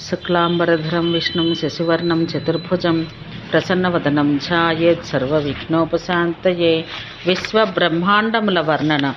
శుక్లాంబరధరం విష్ణుం శశివర్ణం చతుర్భుజం ప్రసన్నవదనం ఛాయేత్ సర్వవిఘ్నోపశాంతయే. విశ్వబ్రహ్మాండముల వర్ణన.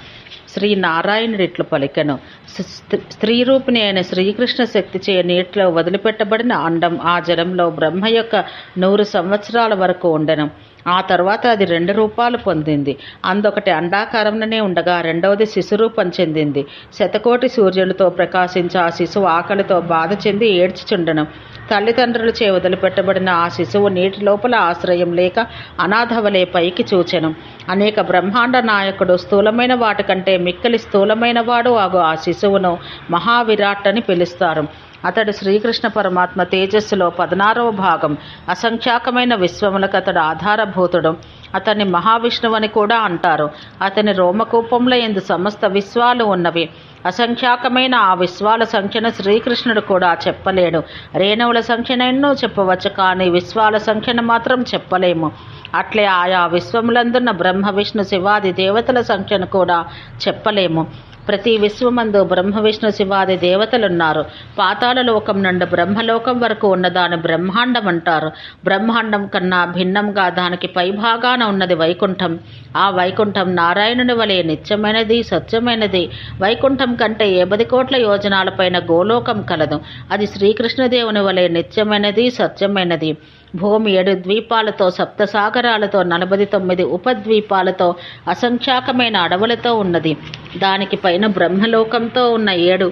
శ్రీ నారాయణుడిట్లు పలికెను స్త్రీ- స్త్రీరూపిణి అయిన శ్రీకృష్ణ శక్తి చే నీటిలో వదిలిపెట్టబడిన అండం ఆ జలంలో బ్రహ్మ యొక్క నూరు సంవత్సరాల వరకు ఉండెను. ఆ తర్వాత అది రెండు రూపాలు పొందింది. అందొకటి అండాకారంలోనే ఉండగా రెండవది శిశురూపం చెందింది. శతకోటి సూర్యులతో ప్రకాశించి ఆ శిశువు ఆకలితో బాధ చెంది ఏడ్చిచుండడం తల్లిదండ్రులు చే వదిలిపెట్టబడిన ఆ శిశువు నీటి లోపల ఆశ్రయం లేక అనాథవలే పైకి చూచెను. అనేక బ్రహ్మాండ నాయకుడు స్థూలమైన వాటికంటే మిక్కలి స్థూలమైన వాడు ఆగు ఆ శిశువును మహావిరాట్ అని పిలుస్తారు. అతడు శ్రీకృష్ణ పరమాత్మ తేజస్సులో పదనారవ భాగం. అసంఖ్యాకమైన విశ్వములకు అతడు ఆధారభూతుడు. అతన్ని మహావిష్ణువు అని కూడా అంటారు. అతని రోమకూపంలో ఎందు సమస్త విశ్వాలు ఉన్నవి. అసంఖ్యాకమైన ఆ విశ్వాల సంఖ్యను శ్రీకృష్ణుడు కూడా చెప్పలేడు. రేణువుల సంఖ్యను ఎన్నో చెప్పవచ్చు కానీ విశ్వాల సంఖ్యను మాత్రం చెప్పలేము. అట్లే ఆయా విశ్వములందున్న బ్రహ్మ విష్ణు శివాది దేవతల సంఖ్యను కూడా చెప్పలేము. ప్రతి విశ్వమందు బ్రహ్మ విష్ణు శివాది దేవతలున్నారు. పాతాళ లోకం నుండి బ్రహ్మలోకం వరకు ఉన్న దాని బ్రహ్మాండం అంటారు బ్రహ్మాండం కన్నా భిన్నంగా దానికి పైభాగాన ఉన్నది వైకుంఠం. ఆ వైకుంఠం నారాయణుని వలె నిత్యమైనది సత్యమైనది. వైకుంఠం కంటే ఏబది కోట్ల యోజనాలపైన గోలోకం కలదు. అది శ్రీకృష్ణదేవుని వలె నిత్యమైనది సత్యమైనది. భూమి ఏడు ద్వీపాలతో సప్తసాగరాలతో నలభై తొమ్మిది ఉపద్వీపాలతో అసంఖ్యాకమైన అడవులతో ఉన్నది. దానికి పైన బ్రహ్మలోకంతో ఉన్న ఏడు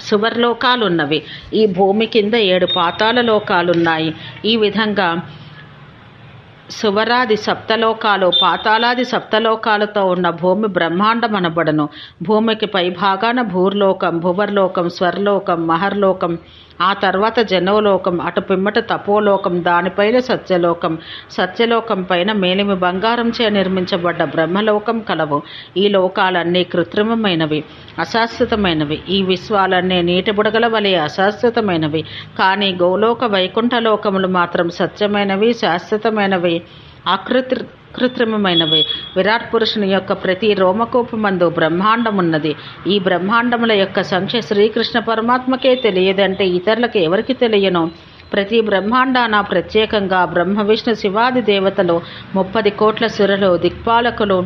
సువర్లోకాలున్నవి. ఈ భూమి కింద ఏడు పాతాల లోకాలున్నాయి. ఈ విధంగా సువరాది సప్తలోకాలు పాతాలాది సప్తలోకాలతో ఉన్న భూమి బ్రహ్మాండం అనబడను భూమికి పైభాగాన భూర్లోకం భువర్లోకం స్వర్లోకం మహర్లోకం ఆ తర్వాత జనవలోకం అటు పిమ్మట తపోలోకం దానిపైన సత్యలోకం. సత్యలోకం పైన మేలిమి బంగారం చే నిర్మించబడ్డ బ్రహ్మలోకం కలవు. ఈ లోకాలన్నీ కృత్రిమమైనవి అశాశ్వతమైనవి. ఈ విశ్వాలన్నీ నీటి బుడగల వలె అశాశ్వతమైనవి. కానీ గోలోక వైకుంఠలోకములు మాత్రం సత్యమైనవి శాశ్వతమైనవి. ఆకృతి కృత్రిమమైనవి విరాట్ పురుషుని యొక్క ప్రతి రోమకూపమందు బ్రహ్మాండమున్నది. ఈ బ్రహ్మాండముల యొక్క సంఖ్య శ్రీకృష్ణ పరమాత్మకే తెలియదంటే ఇతరులకు ఎవరికి తెలియను? ప్రతి బ్రహ్మాండాన ప్రత్యేకంగా బ్రహ్మ విష్ణు శివాది దేవతలు ముప్పది కోట్ల సురలు దిక్పాలకులు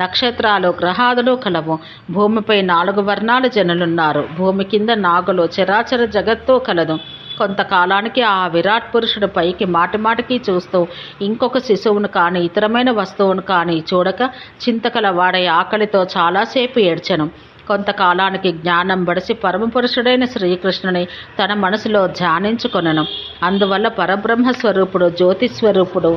నక్షత్రాలు గ్రహాదులు కలవు. భూమిపై నాలుగు వర్ణాల జనులున్నారు. భూమి కింద నాగులు చరాచర జగత్తు కలదు. కొంతకాలానికి ఆ విరాట్ పురుషుడు పైకి మాటిమాటికి చూస్తూ ఇంకొక శిశువును కానీ ఇతరమైన వస్తువును కానీ చూడక చింతకల వాడే ఆకలితో చాలాసేపు ఏడ్చను. కొంతకాలానికి జ్ఞానం బడిసి పరమపురుషుడైన శ్రీకృష్ణుని తన మనసులో ధ్యానించుకొనను. అందువల్ల పరబ్రహ్మ స్వరూపుడు జ్యోతి స్వరూపుడు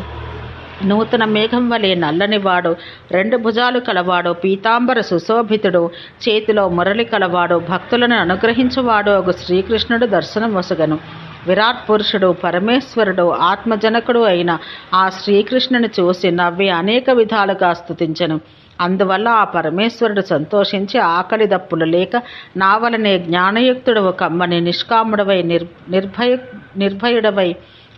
నూతన మేఘం వలె నల్లనివాడు రెండు భుజాలు కలవాడు పీతాంబర సుశోభితుడు. చేతిలో మురళి కలవాడు భక్తులను అనుగ్రహించువాడు ఒక శ్రీకృష్ణుడు దర్శనం వసగను. విరాట్ పురుషుడు పరమేశ్వరుడు ఆత్మజనకుడు అయిన ఆ శ్రీకృష్ణుని చూసి నవ్వి అనేక విధాలుగా స్థుతించను అందువల్ల ఆ పరమేశ్వరుడు సంతోషించి ఆకలి దప్పులు లేక నావలనే జ్ఞానయుక్తుడు కమ్మని నిష్కాముడవై నిర్ నిర్భయ నిర్భయుడవై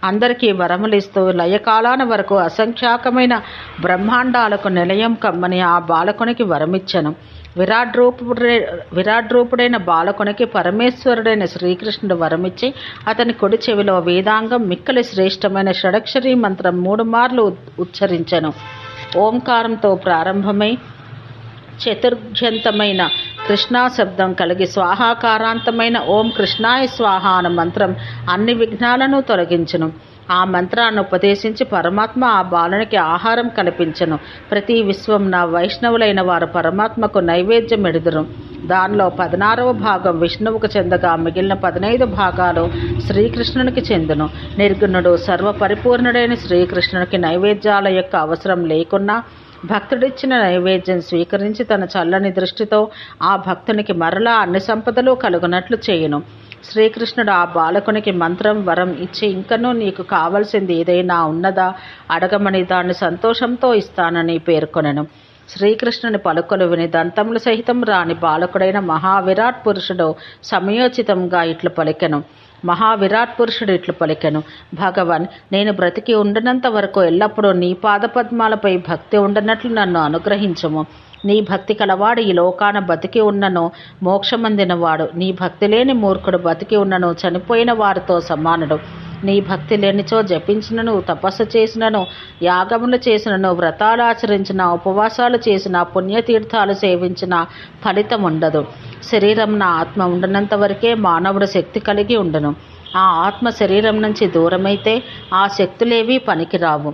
అందరికీ వరములిస్తూ లయకాలాన వరకు అసంఖ్యాకమైన బ్రహ్మాండాలకు నిలయం కమ్మని ఆ బాలకునికి వరమిచ్చను. విరాట్ రూపుడే విరాట్ రూపుడైన బాలకునికి పరమేశ్వరుడైన శ్రీకృష్ణుడు వరమిచ్చి అతని కొడి చెవిలో వేదాంగం మిక్కలి శ్రేష్టమైన షడక్షరీ మంత్రం మూడు మార్లు ఉచ్చరించను. ఓంకారంతో ప్రారంభమై చతుర్ఘ్యంతమైన కృష్ణా శబ్దం కలిగి స్వాహాకారాంతమైన ఓం కృష్ణాయ స్వాహ అన్న మంత్రం అన్ని విఘ్నాలను తొలగించును. ఆ మంత్రాన్ని ఉపదేశించి పరమాత్మ ఆ బాలునికి ఆహారం కల్పించను. ప్రతి విశ్వం నా వైష్ణవులైన వారు పరమాత్మకు నైవేద్యం ఎడుదురు. దానిలో పదనారవ భాగం విష్ణువుకు చెందగా మిగిలిన పదినైదు భాగాలు శ్రీకృష్ణునికి చెందును. నిర్గుణుడు సర్వపరిపూర్ణుడైన శ్రీకృష్ణునికి నైవేద్యాల యొక్క అవసరం లేకున్నా భక్తుడిచ్చిన నైవేద్యం స్వీకరించి తన చల్లని దృష్టితో ఆ భక్తునికి మరలా అన్ని సంపదలు కలుగునట్లు చేయను. శ్రీకృష్ణుడు ఆ బాలకునికి మంత్రం వరం ఇచ్చి ఇంకనూ నీకు కావలసింది ఏదైనా ఉన్నదా? అడగమని దాన్ని సంతోషంతో ఇస్తానని పేర్కొనను. శ్రీకృష్ణుని పలుకులు విని దంతములు సహితం రాని బాలకుడైన మహావిరాట్ పురుషుడు సమయోచితంగా ఇట్లు పలికెను. మహావిరాట్ పురుషుడు ఇట్లు పలికెను. భగవాన్ నేను బ్రతికి ఉండనంత వరకు ఎల్లప్పుడూ నీ పాదపద్మాలపై భక్తి ఉండనట్లు నన్ను అనుగ్రహించము. నీ భక్తి కలవాడు ఈ లోకాన బతికి ఉన్నను మోక్షమందినవాడు. నీ భక్తి లేని మూర్ఖుడు బతికి ఉన్నను చనిపోయిన వారితో సమానుడు. నీ భక్తి లేనిచో జపించినను తపస్సు చేసినను యాగములు చేసినను వ్రతాలు ఆచరించిన ఉపవాసాలు చేసిన పుణ్యతీర్థాలు సేవించిన ఫలితం ఉండదు. శరీరం నా ఆత్మ ఉండనంత వరకే మానవుడు శక్తి కలిగి ఉండను. ఆ ఆత్మ శరీరం నుంచి దూరమైతే ఆ శక్తులేవీ పనికిరావు.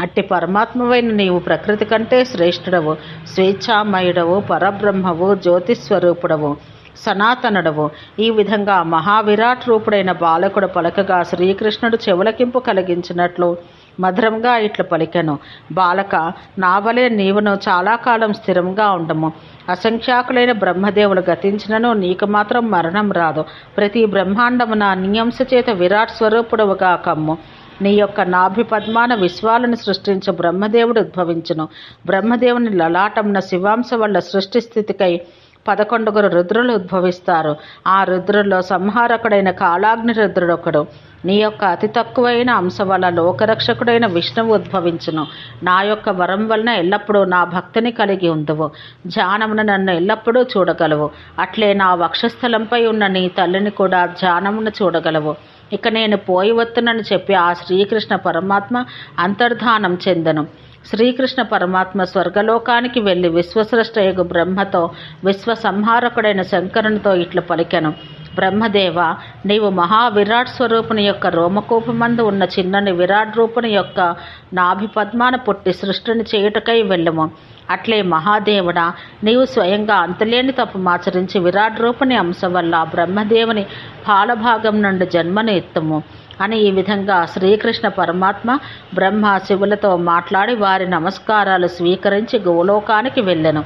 అట్టి పరమాత్మవైన నీవు ప్రకృతి కంటే శ్రేష్ఠుడవు. స్వేచ్ఛామయుడవు పరబ్రహ్మవు జ్యోతిస్వరూపుడవు. సనాతనుడవు. ఈ విధంగా మహావిరాట్ రూపుడైన బాలకుడు పలకగా శ్రీకృష్ణుడు చెవులకింపు కలిగించినట్లు మధురంగా ఇట్లు పలికెను. బాలక నావలే నీవును చాలా కాలం స్థిరంగా ఉండము. అసంఖ్యాకులైన బ్రహ్మదేవులు గతించినను నీకు మాత్రం మరణం రాదు. ప్రతి బ్రహ్మాండమున నియంస చేత విరాట్ స్వరూపుడవుగా కమ్ము. నీ యొక్క నాభి పద్మాన విశ్వాలను సృష్టించు బ్రహ్మదేవుడు ఉద్భవించును. బ్రహ్మదేవుని లలాటంన శివాంశ వల్ల సృష్టి స్థితికై పదకొండుగురు రుద్రులు ఉద్భవిస్తారు. ఆ రుద్రుల్లో సంహారకుడైన కాళాగ్ని రుద్రుడొకడు. నీ యొక్క అతి తక్కువైన అంశం వల్ల లోకరక్షకుడైన విష్ణువు ఉద్భవించును. నా యొక్క వరం వలన ఎల్లప్పుడూ నా భక్తిని కలిగి ఉందువు ధ్యానమును నన్ను ఎల్లప్పుడూ చూడగలవు. అట్లే నా వక్షస్థలంపై ఉన్న నీ తల్లిని కూడా ధ్యానమున చూడగలవు. ఇక నేను పోయి వత్తునని చెప్పి ఆ శ్రీకృష్ణ పరమాత్మ అంతర్ధానం చెందను. శ్రీకృష్ణ పరమాత్మ స్వర్గలోకానికి వెళ్ళి విశ్వసృష్టయగు బ్రహ్మతో విశ్వ సంహారకుడైన శంకరునితో ఇట్లు పలికెను. బ్రహ్మదేవ నీవు మహావిరాట్ స్వరూపుని యొక్క రోమకూపమందు ఉన్న చిన్నని విరాట్ రూపుని యొక్క నాభి పద్మాన పుట్టి సృష్టిని చేయుటకై వెళ్ళము. అట్లే మహాదేవుడా నీవు స్వయంగా అంతులేని తప్పుమాచరించి విరాట్ రూపుని అంశం వల్ల బ్రహ్మదేవుని పాలభాగం నుండి జన్మను ఎత్తుము. అని ఈ విధంగా శ్రీకృష్ణ పరమాత్మ బ్రహ్మ శివులతో మాట్లాడి వారి నమస్కారాలు స్వీకరించి గోలోకానికి వెళ్ళెను.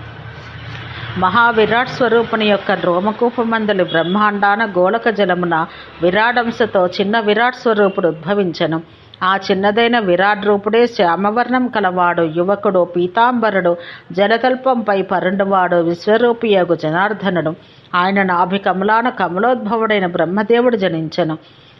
మహావిరాట్ స్వరూపుని యొక్క రోమకూపమందలి బ్రహ్మాండాన గోళక జలమున విరాడంశతో చిన్న విరాట్ స్వరూపుడు ఉద్భవించను. ఆ చిన్నదైన విరాట్ రూపుడే శ్యామవర్ణం కలవాడు యువకుడు పీతాంబరుడు జలతల్పంపై పరుండువాడు విశ్వరూపియగు జనార్దనుడు. ఆయన నాభి కమలాన కమలోద్భవుడైన బ్రహ్మదేవుడు జనించను.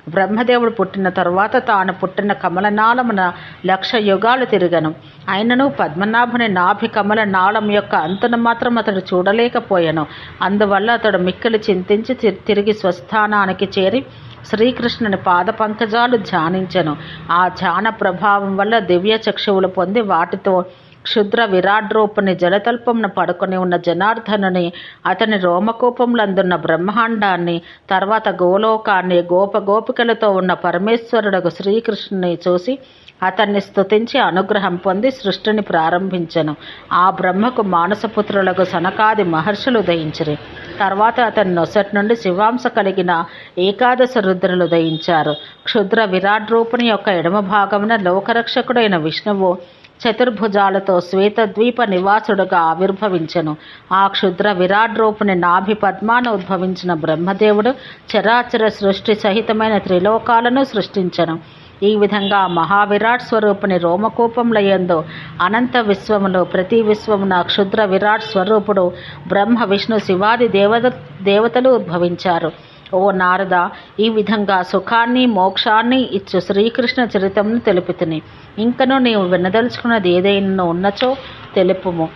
బ్రహ్మదేవుడు పుట్టిన తరువాత తాను పుట్టిన కమలనాళమున లక్ష యుగాలు తిరగను. ఆయనను పద్మనాభుని నాభి కమల నాళం యొక్క అంతును మాత్రం అతడు చూడలేకపోయాను. అందువల్ల అతడు మిక్కిలి చింతించి తి- తిరిగి స్వస్థానానికి చేరి శ్రీకృష్ణుని పాద పంకజాలు ధ్యానించెను. ఆ ధ్యాన ప్రభావం వల్ల దివ్య చక్షువులు పొంది వాటితో క్షుద్ర విరాట్ రూపుని జలతల్పమున పడుకొని ఉన్న జనార్దనుని అతని రోమకూపంలందున్న బ్రహ్మాండాన్ని తర్వాత గోలోకాన్ని గోపగోపికలతో ఉన్న పరమేశ్వరుడకు శ్రీకృష్ణుని చూసి అతన్ని స్తుతించి అనుగ్రహం పొంది సృష్టిని ప్రారంభించెను. ఆ బ్రహ్మకు మానసపుత్రులకు సనకాది మహర్షులు ఉదయించిరి. తర్వాత అతని నొసటి నుండి శివాంశ కలిగిన ఏకాదశ రుద్రులు ఉదయించారు. క్షుద్ర విరాట్ రూపుని యొక్క ఎడమ భాగమున లోకరక్షకుడైన విష్ణువు చతుర్భుజాలతో శ్వేతద్వీప నివాసుడుగా ఆవిర్భవించెను. ఆ క్షుద్ర విరాట్ రూపుని నాభి పద్మాన ఉద్భవించిన బ్రహ్మదేవుడు చరాచర సృష్టి సహితమైన త్రిలోకాలను సృష్టించెను. ఈ విధంగా మహావిరాట్ స్వరూపుని రోమకూపంలయందు అనంత విశ్వములో ప్రతి విశ్వమున క్షుద్ర విరాట్ స్వరూపుడు బ్రహ్మ విష్ణు శివాది దేవత దేవతలు ఉద్భవించారు. ఓ నారద ఈ విధంగా సుఖాన్ని మోక్షాన్ని ఇచ్చు శ్రీకృష్ణ చరితంను తెలుపుతుని. ఇంకను నీవు వినదలుచుకున్నది ఏదైనా ఉన్నచో తెలుపుము.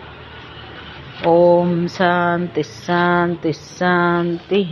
ఓం శాంతి శాంతి శాంతి.